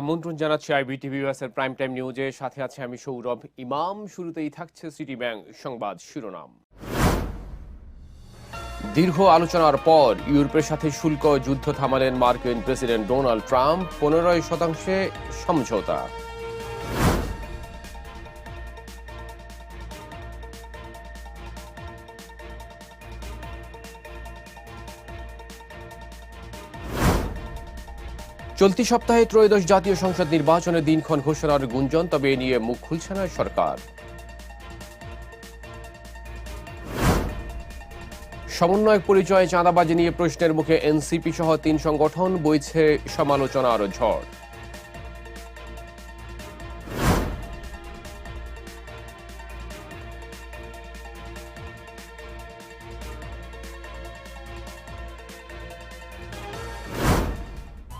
আমন্ত্রণ জানাচ্ছি আইবিটিভি এর প্রাইম টাইম নিউজে সাথে আছে আমি সৌরভ। ইমাম শুরুতেই থাকছে সিটি ব্যাংক সংবাদ শিরোনাম। দীর্ঘ আলোচনার পর ইউরোপের সাথে শুল্ক যুদ্ধ থামালেন মার্কিন প্রেসিডেন্ট ডোনাল্ড ট্রাম্প। পনেরোই শতাংশে সমঝোতা। চলতি সপ্তাহে ত্রয়োদশ জাতীয় সংসদ নির্বাচনের দিনক্ষণ ঘোষণার গুঞ্জন, তবে এ নিয়ে মুখ খুলছে না সরকার। সমন্বয় পরিচয়ে চাঁদাবাজি নিয়ে প্রশ্নের মুখে এনসিপি সহ তিন সংগঠন, বইছে সমালোচনার ঝড়।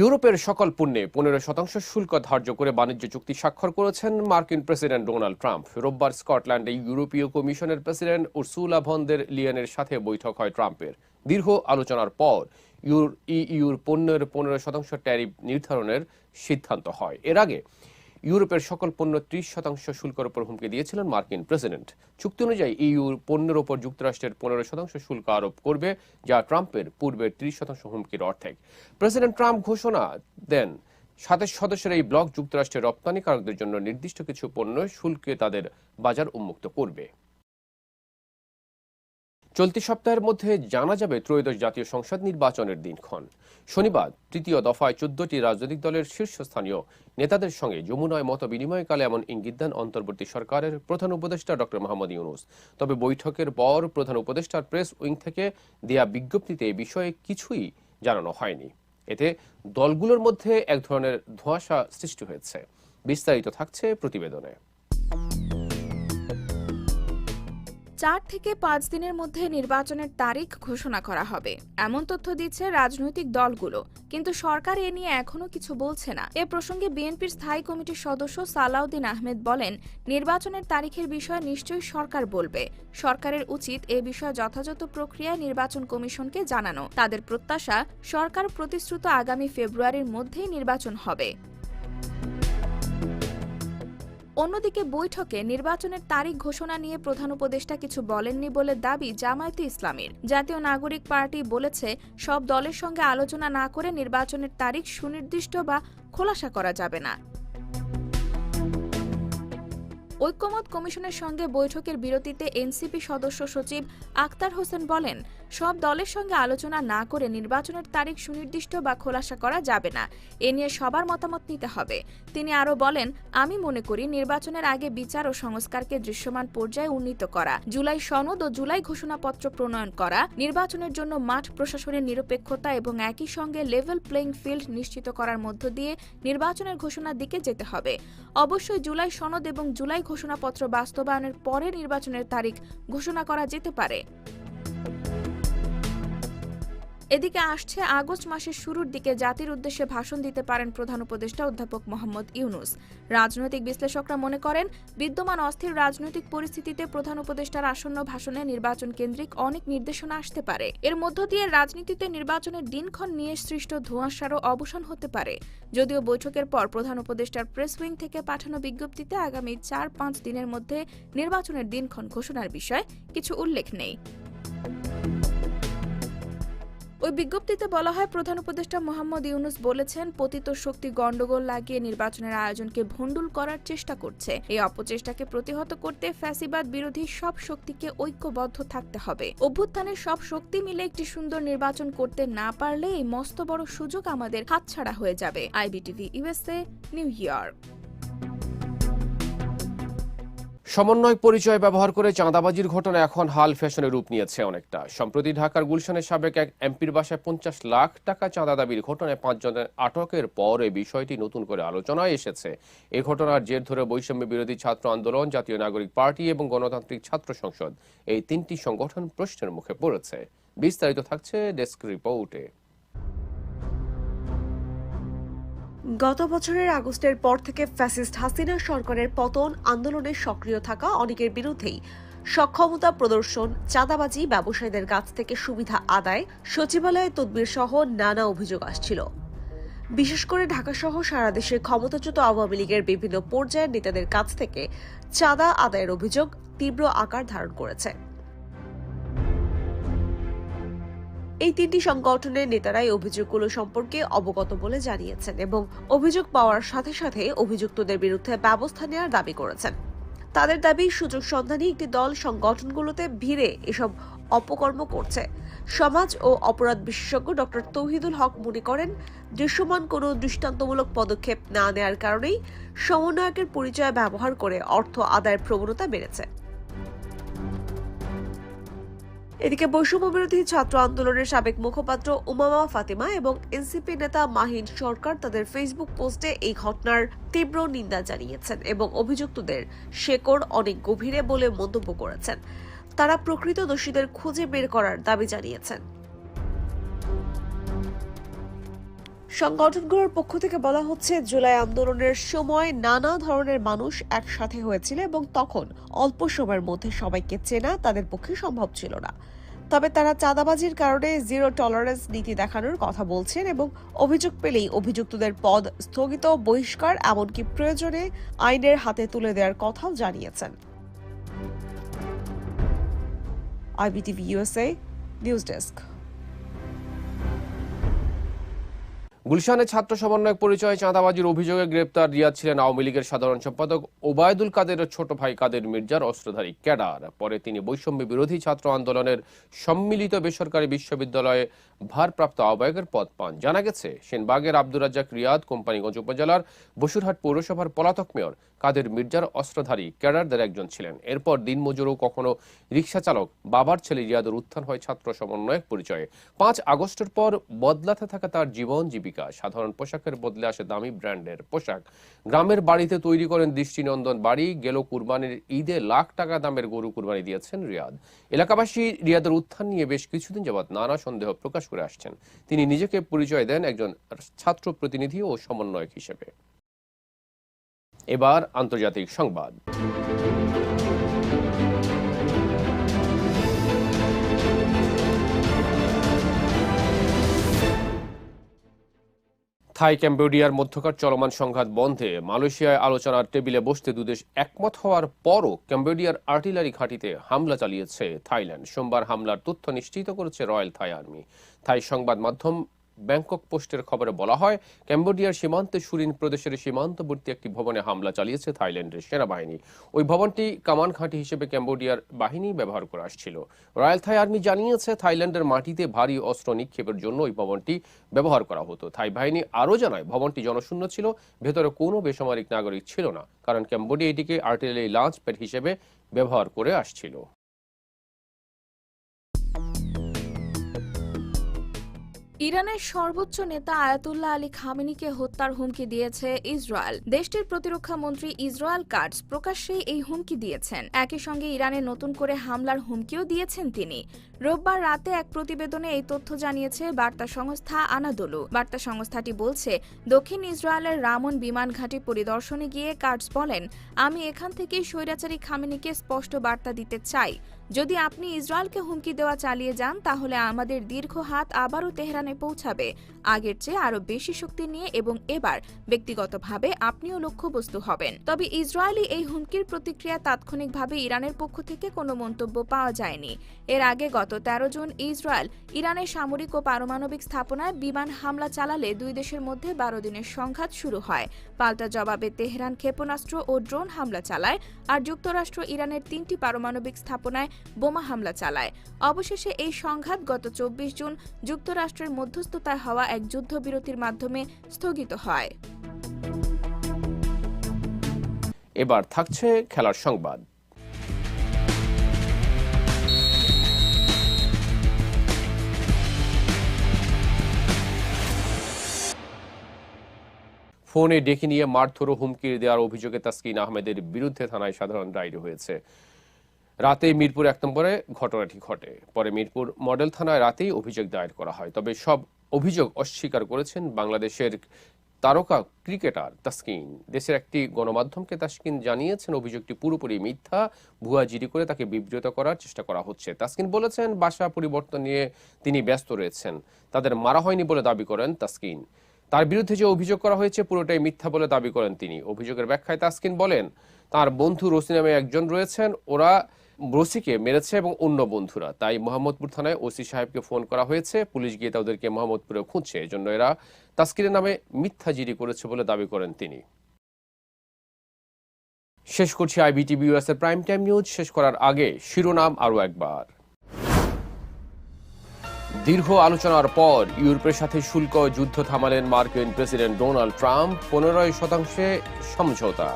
ইউরোপের সকল পণ্যে পনেরো শতাংশ শুল্ক ধার্য করে বাণিজ্য চুক্তি স্বাক্ষর করেছেন মার্কিন প্রেসিডেন্ট ডোনাল্ড ট্রাম্প। রোববার স্কটল্যান্ডে ইউরোপীয় কমিশনের প্রেসিডেন্ট উর্সুলা ভন্দের লিয়েনের সাথে বৈঠক হয় ট্রাম্পের। দীর্ঘ আলোচনার পর ইউর ইউর পণ্যের পনেরো শতাংশ ট্যারিফ নির্ধারণের সিদ্ধান্ত হয়। এর আগে ইউরোপের সকল পণ্য ত্রিশ শতাংশ শুল্কের ওপর হুমকি দিয়েছিলেন মার্কিন প্রেসিডেন্ট। চুক্তি অনুযায়ী ইউর পণ্যের ওপর যুক্তরাষ্ট্রের পনেরো শতাংশ শুল্ক আরোপ করবে, যা ট্রাম্পের পূর্বের ত্রিশ শতাংশ হুমকির অর্ধেক। প্রেসিডেন্ট ট্রাম্প ঘোষণা দেন, সাতাশ সদস্যের এই ব্লক যুক্তরাষ্ট্রের রপ্তানিকারকদের জন্য নির্দিষ্ট কিছু পণ্য শুল্কে তাদের বাজার উন্মুক্ত করবে। চলতি সপ্তাহের মধ্যে জানা যাবে ত্রয়োদশ জাতীয় সংসদ নির্বাচনের দিনক্ষণ। শনিবার তৃতীয় দফায় চোদ্দটি রাজনৈতিক দলের শীর্ষস্থানীয় নেতাদের সঙ্গে যমুনায় মত বিনিময়কালে এমন ইঙ্গিত দেন অন্তর্বর্তী সরকারের প্রধান উপদেষ্টা ডক্টর মোহাম্মদ ইউনুস। তবে বৈঠকের পর প্রধান উপদেষ্টার প্রেস উইং থেকে দেয়া বিজ্ঞপ্তিতে এ বিষয়ে কিছুই জানানো হয়নি। এতে দলগুলোর মধ্যে এক ধরনের ধোঁয়াশা সৃষ্টি হয়েছে। বিস্তারিত থাকছে প্রতিবেদনে। চার থেকে পাঁচ দিনের মধ্যে নির্বাচনের তারিখ ঘোষণা করা হবে। এমন তথ্য দিচ্ছে রাজনৈতিক দলগুলো। কিন্তু সরকার এ নিয়ে এখনও কিছু বলছে না। এ প্রসঙ্গে বিএনপির স্থায়ী কমিটির সদস্য সালাউদ্দিন আহমেদ বলেন, নির্বাচনের তারিখের বিষয়ে নিশ্চয়ই সরকার বলবে। সরকারের উচিত এ বিষয়ে যথাযথ প্রক্রিয়ায় নির্বাচন কমিশনকে জানানো। তাদের প্রত্যাশা, সরকার প্রতিশ্রুত আগামী ফেব্রুয়ারির মধ্যেই নির্বাচন হবে। অন্যদিকে বৈঠকে নির্বাচনের তারিখ ঘোষণা নিয়ে প্রধান উপদেষ্টা কিছু বলেননি বলে দাবি জামায়াতে ইসলামীর। জাতীয় নাগরিক পার্টি বলেছে, সব দলের সঙ্গে আলোচনা না করে নির্বাচনের তারিখ সুনির্দিষ্ট বা খোলাসা করা যাবে না। ঐক্যমত কমিশনের সঙ্গে বৈঠকের বিরতিতে এনসিপি সদস্য সচিব আক্তার হোসেন বলেন সব দলের সঙ্গে আলোচনা না করে নির্বাচনের তারিখ সুনির্দিষ্ট বা খোলাসা করা যাবে না। এ নিয়ে সবার মতামত নিতে হবে। তিনি আরও বলেন, আমি মনে করি নির্বাচনের আগে বিচার ও সংস্কারকে দৃশ্যমান পর্যায়ে উন্নীত করা, জুলাই সনদ ও জুলাই ঘোষণাপত্র প্রণয়ন করা, নির্বাচনের জন্য মাঠ প্রশাসনের নিরপেক্ষতা এবং একই সঙ্গে লেভেল প্লেইং ফিল্ড নিশ্চিত করার মধ্য দিয়ে নির্বাচনের ঘোষণার দিকে যেতে হবে। অবশ্যই জুলাই সনদ এবং জুলাই ঘোষণাপত্র বাস্তবায়নের পরে নির্বাচনের তারিখ ঘোষণা করা যেতে পারে। এদিকে আসছে আগস্ট মাসের শুরুর দিকে জাতির উদ্দেশ্যে ভাষণ দিতে পারেন প্রধান উপদেষ্টা অধ্যাপক মোহাম্মদ ইউনুস। রাজনৈতিক বিশ্লেষকরা মনে করেন, বিদ্যমান অস্থির রাজনৈতিক পরিস্থিতিতে প্রধান উপদেষ্টার আসন্ন ভাষণে নির্বাচন কেন্দ্রিক অনেক নির্দেশনা আসতে পারে। এর মধ্য দিয়ে রাজনীতিতে নির্বাচনের দিনক্ষণ নিয়ে সৃষ্ট ধোঁয়াশারও অবসান হতে পারে। যদিও বৈঠকের পর প্রধান উপদেষ্টার প্রেস উইং থেকে পাঠানো বিজ্ঞপ্তিতে আগামী চার পাঁচ দিনের মধ্যে নির্বাচনের দিনক্ষণ ঘোষণার বিষয়ে কিছু উল্লেখ নেই। ওই বিজ্ঞপ্তিতে বলা হয়, প্রধান উপদেষ্টা মোহাম্মদ ইউনুস বলেছেন, পতিত শক্তি গন্ডগোল লাগিয়ে নির্বাচনের আয়োজনকে ভণ্ডুল করার চেষ্টা করছে। এই অপচেষ্টাকে প্রতিহত করতে ফ্যাসিবাদ বিরোধী সব শক্তিকে ঐক্যবদ্ধ থাকতে হবে। অভ্যুত্থানের সব শক্তি মিলে একটি সুন্দর নির্বাচন করতে না পারলে এই মস্ত বড় সুযোগ আমাদের হাতছাড়া হয়ে যাবে। IBTV USA New York. সমন্বয় পরিচয় ব্যবহার করে চাঁদাবাজির ঘটনা এখন হাল ফ্যাশনে রূপ নিয়েছে অনেকটা। সম্প্রতি ঢাকার গুলশানের সাবেক এক এমপির বাসায় পঞ্চাশ লাখ টাকা চাঁদা দাবির ঘটনায় পাঁচজনের আটকের পর এই বিষয়টি নতুন করে আলোচনায় এসেছে। এ ঘটনার জের ধরে বৈষম্য বিরোধী ছাত্র আন্দোলন, জাতীয় নাগরিক পার্টি এবং গণতান্ত্রিক ছাত্র সংসদ এই তিনটি সংগঠন প্রশ্নের মুখে পড়েছে। বিস্তারিত থাকছে ডেস্ক রিপোর্টে। গত বছরের আগস্টের পর থেকে ফ্যাসিস্ট হাসিনা সরকারের পতন আন্দোলনে সক্রিয় থাকা অনেকের বিরুদ্ধেই সক্ষমতা প্রদর্শন, চাঁদাবাজি, ব্যবসায়ীদের কাছ থেকে সুবিধা আদায়, সচিবালয়ে তদবির সহ নানা অভিযোগ আসছিল। বিশেষ করে ঢাকা সহ সারা দেশে ক্ষমতাচ্যুত আওয়ামী লীগের বিভিন্ন পর্যায়ের নেতাদের কাছ থেকে চাঁদা আদায়ের অভিযোগ তীব্র আকার ধারণ করেছে। এই তিনটি সংগঠনের নেতারাই অভিযোগগুলো সম্পর্কে অবগত বলে জানিয়েছেন এবং অভিযোগ পাওয়ার সাথে সাথে অভিযুক্তদের বিরুদ্ধে ব্যবস্থা নেওয়ার দাবি করেছেন। তাদের দাবি, সুযোগ সন্ধানী একটি দল সংগঠনগুলোতে ভিড়ে এসব অপকর্ম করছে। সমাজ ও অপরাধ বিশেষজ্ঞ ডক্টর তৌহিদুল হক মনে করেন, দৃশ্যমান কোনো দৃষ্টান্তমূলক পদক্ষেপ না নেওয়ার কারণেই সমন্বয়কের পরিচয় ব্যবহার করে অর্থ আদায়ের প্রবণতা বেড়েছে। এদিকে বৈষম্য বিরোধী ছাত্র আন্দোলনের সাবেক মুখপাত্র উমামা ফাতেমা এবং এনসিপি নেতা মাহিন সরকার তাদের ফেসবুক পোস্টে এই ঘটনার তীব্র নিন্দা জানিয়েছেন এবং অভিযুক্তদের শেকড় অনেক গভীরে বলে মন্তব্য করেছেন। তারা প্রকৃত দোষীদের খুঁজে বের করার দাবি জানিয়েছেন। সংগঠনগুলোর পক্ষ থেকে বলা হচ্ছে, জুলাই আন্দোলনের সময় নানা ধরনের মানুষ একসাথে হয়েছিল এবং তখন অল্প সময়ের মধ্যে সবাইকে চেনা তাদের পক্ষে সম্ভব ছিল না। তবে তারা চাঁদাবাজির কারণে জিরো টলারেন্স নীতি দেখানোর কথা বলছেন এবং অভিযোগ পেলেই অভিযুক্তদের পদ স্থগিত, বহিষ্কার, এমনকি প্রয়োজনে আইনের হাতে তুলে দেওয়ার কথাও জানিয়েছেন। IBTV USA news desk. গুলশানে ছাত্র সমন্বয়ক পরিচয়ে চাঁদাবাজির অভিযোগে গ্রেপ্তার রিয়াদ ছিলেন আওয়ামী লীগের সাধারণ সম্পাদক ওবায়দুল কাদের ছোট ভাই কাদের মির্জার অস্ত্রধারী ক্যাডার। পরে তিনি বৈষম্য বিরোধী ছাত্র আন্দোলনের সম্মিলিত বেসরকারি বিশ্ববিদ্যালয়ে ভারপ্রাপ্ত আহ্বায়কের পদ পান। জানা গেছে, সেনবাগের আব্দুর রাজ্জাক রিয়াদ কোম্পানিগঞ্জ উপজেলার বসুরহাট পৌরসভার পলাতক মেয়র। কাদের মির্জার অস্ত্রধারী ক্যাডারদের একজন ছিলেন। এরপর দিনমজুরও কখনো রিক্সা চালক বাবার ছেলে রিয়াদের উত্থান হয় ছাত্র সমন্বয়ক পরিচয়ে। পাঁচ আগস্টের পর বদলাতে থাকা তার জীবন জীবিকা। সাধারণ পোশাকের বদলে আসে দামি ব্র্যান্ডের পোশাক। গ্রামের বাড়িতে তৈরি করেন দৃষ্টিনন্দন বাড়ি। গেল কুরবানির ঈদে লাখ টাকা দামের গরু কুরবানি দিয়েছেন রিয়াদ। এলাকাবাসী রিয়াদের উত্থান নিয়ে বেশ কিছুদিন যাবৎ নানা সন্দেহ প্রকাশ করে আসছেন। তিনি নিজেকে পরিচয় দেন একজন ছাত্র প্রতিনিধি ও সমন্বয়ক হিসেবে। এবার আন্তর্জাতিক সংবাদ। থাই ক্যাম্বোডিয়ার মধ্যকার চলমান সংঘাত বন্ধে মালয়েশিয়ায় আলোচনার টেবিলে বসতে দুদেশ একমত হওয়ার পরও ক্যাম্বোডিয়ার আর্টিলারি ঘাঁটিতে হামলা চালিয়েছে থাইল্যান্ড। সোমবার হামলার তথ্য নিশ্চিত করেছে রয়্যাল থাই আর্মি। থাই সংবাদ মাধ্যম ব্যাংকক পোস্টের খবরে বলা হয়, ক্যাম্বোডিয়ার সীমান্তে সুরিন প্রদেশের সীমান্তবর্তী একটি ভবনে হামলা চালিয়েছে থাইল্যান্ডের সেনাবাহিনী। ওই ভবনটি কামান ঘাঁটি হিসেবে ক্যাম্বোডিয়ার বাহিনী ব্যবহার করে আসছিল। রয়্যাল থাই আর্মি জানিয়েছে, থাইল্যান্ডের মাটিতে ভারী অস্ত্র নিক্ষেপের জন্য ওই ভবনটি ব্যবহার করা হতো। থাই বাহিনী আরও জানায়, ভবনটি জনশূন্য ছিল, ভেতরে কোনো বেসামরিক নাগরিক ছিল না, কারণ ক্যাম্বোডিয়া এটিকে আর্টিলারি লঞ্চ প্যাড হিসেবে ব্যবহার করে আসছিল। ইরানের সর্বোচ্চ নেতা আয়াতুল্লাহ আলী খামেনিকে হত্যার হুমকি দিয়েছে ইসরায়েল। দেশটির প্রতিরক্ষা মন্ত্রী ইসরায়েল কার্ডস প্রকাশ্যেই এই হুমকি দিয়েছেন। একই সঙ্গে ইরানে নতুন করে হামলার হুমকিও দিয়েছেন তিনি। রোববার রাতে এক প্রতিবেদনে এই তথ্য জানিয়েছে বার্তা সংস্থা আনাদোলু। বার্তা সংস্থাটি বলছে, দক্ষিণ ইসরায়েলের রামন বিমান ঘাঁটি পরিদর্শনে গিয়ে কার্ডস বলেন, আমি এখান থেকেই স্বৈরাচারী খামেনিকে স্পষ্ট বার্তা দিতে চাই। যদি আপনি ইসরায়েলকে হুমকি দেওয়া চালিয়ে যান, তাহলে আমাদের দীর্ঘ হাত আবারও তেহরানে পৌঁছাবে। আগের চেয়ে আরও বেশি শক্তি নিয়ে এবং এবার ব্যক্তিগতভাবে আপনিও লক্ষ্যবস্তু হবেন। তবে ইসরায়েলি এই হুমকির প্রতিক্রিয়া তাৎক্ষণিকভাবে ইরানের পক্ষ থেকে কোনো মন্তব্য পাওয়া যায়নি। এর আগে গত তেরো জুন ইসরায়েল ইরানের সামরিক ও পারমাণবিক স্থাপনায় বিমান হামলা চালালে দুই দেশের মধ্যে বারো দিনের সংঘাত শুরু হয়। পাল্টা জবাবে তেহরান ক্ষেপণাস্ত্র ও ড্রোন হামলা চালায়, আর যুক্তরাষ্ট্র ইরানের তিনটি পারমাণবিক স্থাপনায় বোমা হামলা চালায়। অবশেষে এই সংঘাত গত চব্বিশ জুন যুক্তরাষ্ট্রের মধ্যস্থতায় হওয়া এক যুদ্ধবিরতির মাধ্যমে স্থগিত হয়। এবার থাকছে খেলার সংবাদ। ফোনে ডেকে নিয়ে মারধর হুমকি দেওয়ার অভিযোগে তাসকিন আহমেদের বিরুদ্ধে থানায় সাধারণ ডায়েরি হয়েছে। রাতে মিরপুর এক নম্বরে ঘটনাটি ঘটে। পরে মিরপুর মডেল থানায় রাতেই অভিযোগ দায়ের করা হয়। তবে সব অভিযোগ অস্বীকার করেছেন বাংলাদেশের তারকা ক্রিকেটার তাসকিন। দেশের একটি গণমাধ্যমকে তাসকিন জানিয়েছেন, অভিযোগটি পুরোপুরি মিথ্যা, ভুয়া জিডি করে তাকে বিব্রত করার চেষ্টা করা হচ্ছে। তাসকিন বলেছেন, বাসা পরিবর্তন নিয়ে তিনি ব্যস্ত রয়েছেন। তাদের মারা হয়নি বলে দাবি করেন তাসকিন। তার বিরুদ্ধে যে অভিযোগ করা হয়েছে, পুরোটাই মিথ্যা বলে দাবি করেন তিনি। অভিযোগের ব্যাখ্যায় তাসকিন বলেন, তার বন্ধু রসি নামে একজন রয়েছেন, ওরা রসিকে মেরেছে এবং অন্য বন্ধুরা। তাই মোহাম্মদপুর থানায় ওসি সাহেবকে ফোন করা হয়েছে। পুলিশ গিয়ে তাদেরকে মোহাম্মদপুরে খুঁজছে। এজন্য এরা তাস্কিরের নামে মিথ্যা জিডি করেছে বলে দাবি করেন তিনি। শেষ করছি আইবিটিভি ইউএস এর প্রাইম টাইম নিউজ। শেষ করার আগে শিরোনাম আরও একবার। দীর্ঘ আলোচনার পর ইউরোপের সাথে শুল্ক যুদ্ধ থামালেন মার্কিন প্রেসিডেন্ট ডোনাল্ড ট্রাম্প। পনেরোই শতাংশে সমঝোতা।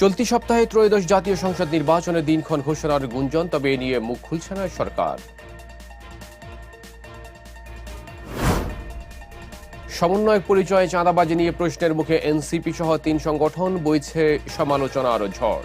চলতি সপ্তাহে ত্রয়োদশ জাতীয় সংসদ নির্বাচনের দিনক্ষণ ঘোষণার গুঞ্জন, তবে এ নিয়ে মুখ খুলছে না সরকার। সমন্বয় পরিচয়ে চাঁদাবাজি নিয়ে প্রশ্নের মুখে এনসিপি সহ তিন সংগঠন, বইছে সমালোচনার ঝড়।